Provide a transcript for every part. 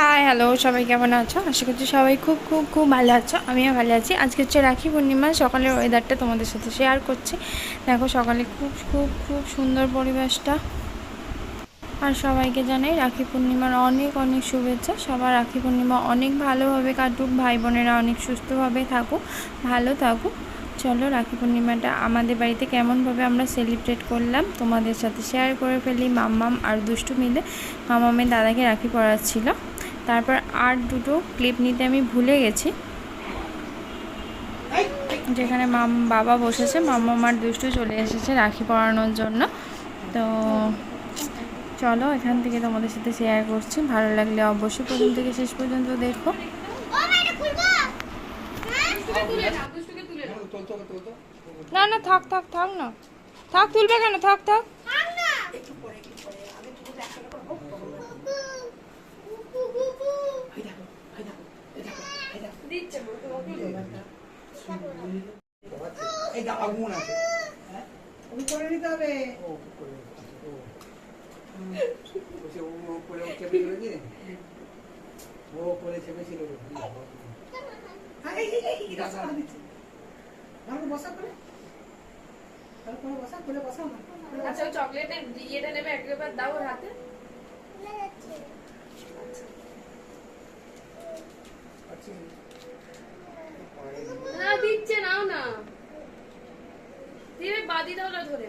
Hi hello সবাই কেমন আছো? আশা করছি সবাই খুব খুব খুব ভালো আছো। আমিও ভালো আছি। আজকে হচ্ছে রাখি পূর্ণিমা, সকালের ওয়েদারটা তোমাদের সাথে শেয়ার করছি। দেখো সকালে খুব খুব খুব সুন্দর পরিবেশটা। আর সবাইকে জানাই রাখি পূর্ণিমার অনেক অনেক শুভেচ্ছা। সবার রাখি পূর্ণিমা অনেক ভালোভাবে কাটুক ভাই বোনেরা অনেক সুস্থভাবে থাকুক, ভালো থাকুক। চলো রাখি পূর্ণিমাটা আমাদের বাড়িতে কেমনভাবে আমরা সেলিব্রেট করলাম, তোমাদের সাথে শেয়ার করে ফেলি, মাম্মাম আর দুষ্টু মিলে। মামামের দাদাকে রাখি পরাচ্ছিল। তারপর আর দুটো ক্লিপ নিতে আমি ভুলে গেছি। যেখানে মাম, বাবা বসেছে, মাম্মা আর দুষ্টু চলে এসেছে রাখি পরানোর জন্য। তো চলো এখান থেকে তোমাদের সাথে শেয়ার করছি। ভালো লাগলে অবশ্যই প্রথম থেকে শেষ পর্যন্ত দেখো। না না, থাক থাক থাক না। থাক, তুলবে কেন? থাক থাক। আগুন আছে ওই করে নিতে হবে ও করে ও ও ও করে ও চেপে ছিল কি ও করে চেপেছিল হ্যাঁ, এই, এই, দিচ্ছে। ভালো বসা করে ভালো বসা আচ্ছা ওই চকলেটের ইয়েটা নেবে একবার দাও হাতে না দিচ্ছে নাও না দিবে বাদি দাও না ধরে।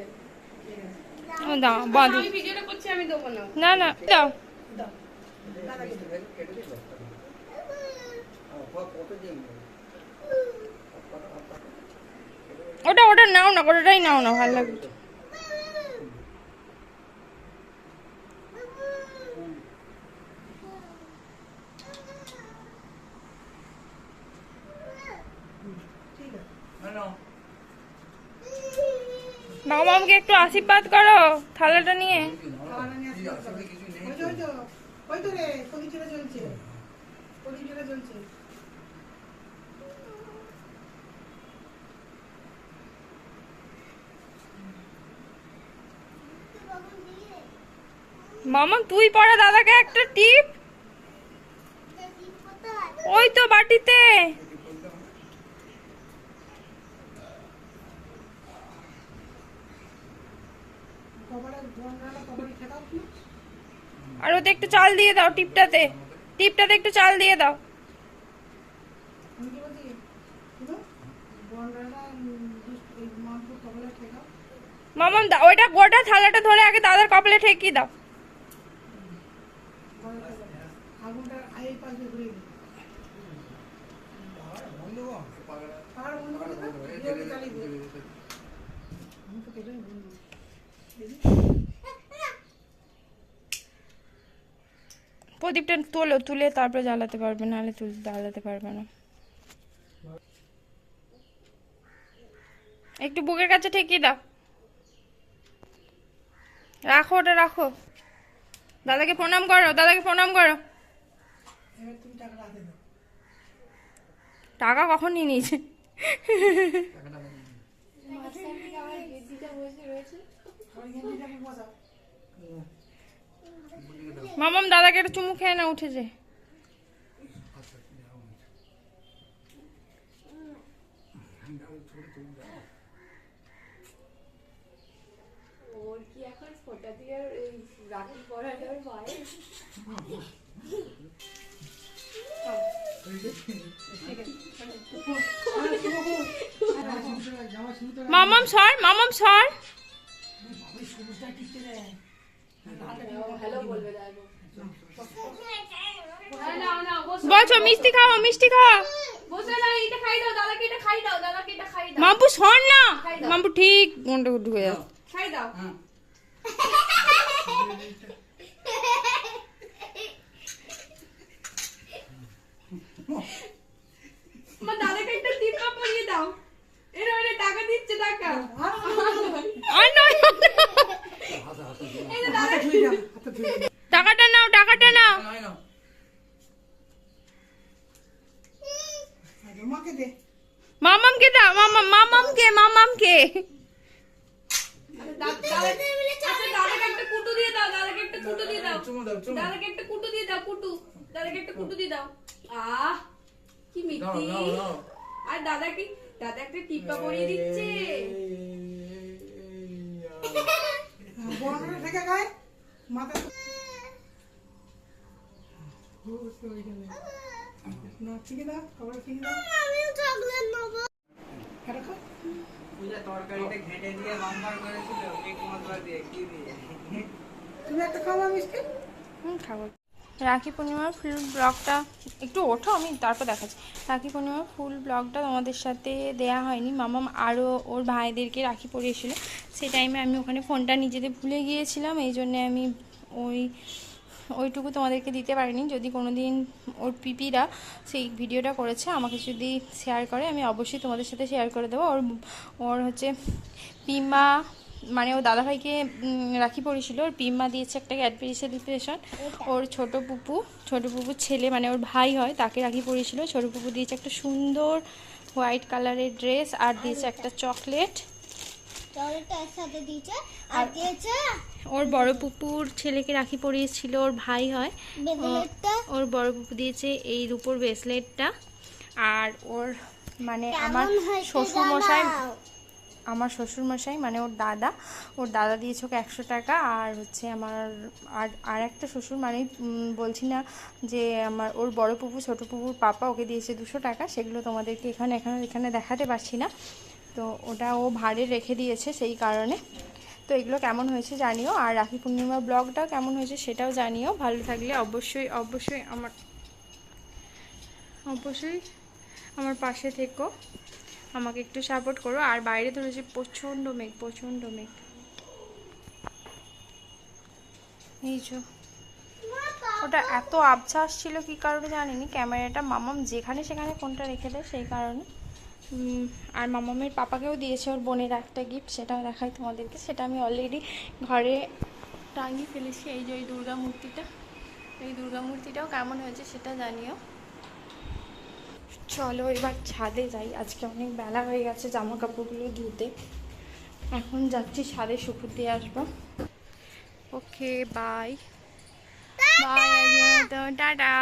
ও দাও বাঁধো আমি ভিডিওটা করছি আমি দেবো না। না দাও দাও। ওটা ওটা নাও না ওটাই নাও না ভালো লাগবে মামামকে একটু আশীর্বাদ করো থালাটা নিয়ে। মামাম তুই পড়া দাদাকে একটা টিপ? ওই তো বাটিতে। আর ওতে একটু চাল দিয়ে দাও টিপটাতে। টিপটাতে একটু চাল দিয়ে দাও। মামাম, দা ওইটা গোটা থালাটা ধরে আগে দাদার কপালে ঠেকিয়ে দাও। আগুনটা এই পাশ দিয়ে ঘুরে দিই বন্ধ পাগলা পাহাড় বন্ধ করে দেবে ভিডিওটা চালিয়ে দিই আমি তো কেটে বন্ধ প্রদীপটা তোলো তুলে তারপরে জ্বালাতে পারবে নাহলে তুল জ্বালাতে পারবে না। একটু বুকের কাছে ঠেকিয়ে দাও। রাখো ওটা রাখো। দাদাকে প্রণাম করো দাদাকে প্রণাম করো। টাকা কখন নিয়ে নিয়েছে? বসাও মামাম দাদাকে একটা চুমু খেয়ে না উঠেছে মামাম সর মামাম সর সবুজটা টিকতে দেয় বসো মিষ্টি খাও মিষ্টি খাও। বসে না এটা খাই দাও দাদাকে এটা খাই দাও দাদাকে এটা খাই দাও। মাম্পু সর না। মাম্পু ঠিক মনটা ঢুকে যাচ্ছে। খাই দাও। দাদাকে একটা টিপা পরিয়ে দাও। এরা এরা টাকা দিচ্ছে টাকা। আর নয়। টাকাটা নাও টাকাটা নাও মামামকে দাও মামাম মামামকে মামামকে দাদা একটা কুটু দিয়ে দাও কুটু দিয়ে দাও চুমু দাও চুমু দাদাকে একটা কুটু দিয়ে দাও দাও কুটু দাদাকে একটা কুটু দিয়ে দাও আহ কি দাও মিষ্টি দাও দাও আর দাদা কি দাদা একটা টিপা পরিয়ে দিচ্ছে বড় থেকে খায় মাথা না ঠিকই দাও খাবার ঠিকই দাও। পূজা তরকারিটা ঘেটে দিয়ে বাম্পার করেছিল মশলা দিয়ে কি দিয়ে তুমি একটা খাওয়া মিষ্টি। হুম খাব। রাখি পূর্ণিমার ফুল ব্লগটা একটু ওঠো, আমি তারপর দেখাচ্ছি। রাখি পূর্ণিমার ফুল ব্লগটা তোমাদের সাথে দেয়া হয়নি। মামাম আরও ওর ভাইদেরকে রাখি পরিয়েছিল। সেই টাইমে আমি ওখানে ফোনটা নিজেতে ভুলে গিয়েছিলাম, এই জন্যে আমি ওই, ওইটুকু তোমাদেরকে দিতে পারিনি। যদি কোনো দিন ওর পিপিরা সেই ভিডিওটা করেছে, আমাকে যদি শেয়ার করে, আমি অবশ্যই তোমাদের সাথে শেয়ার করে দেবো। ওর ওর হচ্ছে পিমা মানে ও দাদাভাইকে রাখি পড়েছিল। ওর পিম্মা দিয়েছে একটা ক্যাডবেরি সেলিব্রেশন ওর ছোট পুপু ছোট পুপুর ছেলে মানে ওর ভাই হয় তাকে রাখি পড়েছিল। ছোট পুপু দিয়েছে একটা সুন্দর হোয়াইট কালারের ড্রেস আর দিয়েছে একটা চকলেট আর দিয়েছে? ওর বড় পুপুর ছেলেকে রাখি পরিয়েছিল ওর ভাই হয়। ওর বড় পুপু দিয়েছে এই রূপোর ব্রেসলেটটা আর ওর মানে আমার শ্বশুর মশাই। আমার শ্বশুর মশাই মানে ওর দাদা ওর দাদা দিয়েছে ওকে একশো টাকা আর হচ্ছে আমার আর আর একটা শ্বশুর মানে বলছি না যে আমার, ওর বড় পুপু, ছোটো পুপুর পাপা ওকে দিয়েছে দুশো টাকা, সেগুলো তোমাদেরকে এখানে এখানে এখানে দেখাতে পারছি না। তো ওটা ও ভাড়ে রেখে দিয়েছে সেই কারণে। তো এগুলো কেমন হয়েছে জানিও, আর রাখি পূর্ণিমা ব্লগটাও কেমন হয়েছে সেটাও জানিও। ভালো থাকলে অবশ্যই অবশ্যই আমার অবশ্যই আমার পাশে থেকো। আমাকে একটু সাপোর্ট করো। আর বাইরে ধরেছে প্রচণ্ড মেঘ প্রচণ্ড মেঘ। এই যে। ওটা এত আবছা আসছিল কি কারণে জানিনি। ক্যামেরাটা মামাম যেখানে সেখানে ফোনটা রেখে দেয়, সেই কারণে। আর মামামের পাপাকেও দিয়েছে ওর বোনের একটা গিফট সেটাও দেখাই তোমাদেরকে। সেটা আমি অলরেডি ঘরে টাঙিয়ে ফেলেছি। এই যে ওই দুর্গা মূর্তিটা। এই দুর্গা মূর্তিটাও কেমন হয়েছে সেটা জানিও। চলো এবার ছাদে যাই। আজকে অনেক বেলা হয়ে গেছে জামা কাপড়গুলো ধুতে। এখন যাচ্ছি ছাদে শুকুর দিয়ে আসব। Okay bye bye tata